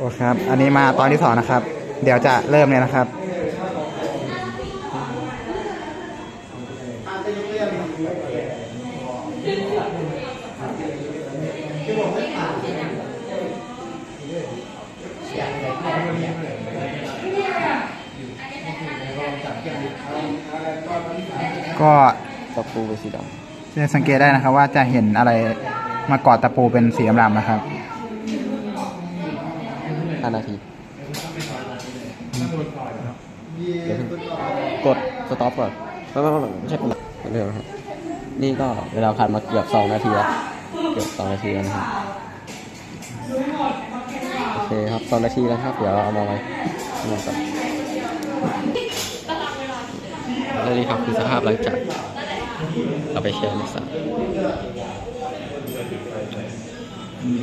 โอเคครับ อันนี้มาตอนที่สองนะครับ เดี๋ยวจะเริ่มเลยนะครับ ก็ตะปูเป็นสีดำจะสังเกตได้นะครับว่าจะเห็นอะไรมาเกาะตะปูเป็นสีดำๆนะครับ ห้านาที เดี๋ยวกดสต็อปก่อนไม่ไม่ไม่ไม่ใช่กดเดี๋ยวนะครับนี่ก็เวลาผ่านมาเกือบสองนาทีแล้วเกือบสองนาทีแล้วนะครับโอเคครับสองนาทีแล้วครับ เดี๋ยวเอามาไว้ข้างนอกก่อนและนี่ครับคือสภาพหลังจากเอาไปแช่ในสระ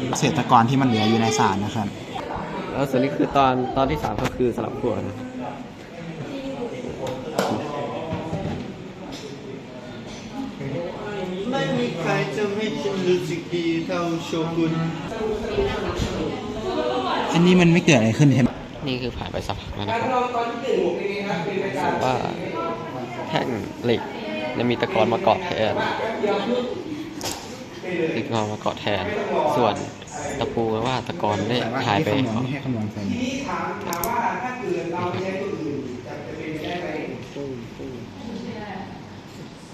เกษตรกรที่มันเหลืออยู่ในสารนะครับ แล้วส่วนนี้คือตอนตอนที่สามก็คือสลับขั้วนะไม่มีใครจะไม่ฉันรู้สึกดีเท่าโชกุนอันนี้มันไม่เกิดอะไรขึ้นใช่ไหมนี่คือผ่านไปสักพักแล้วนะครับว่าแท่งเหล็กเนี่ยมีตะกอนมาเกาะแทน ตะกอนมาเกาะแทน ส่วนตะปูว่าตะกอนได้หายไป ให้คำนวณให้คำนวณใส่นะครับ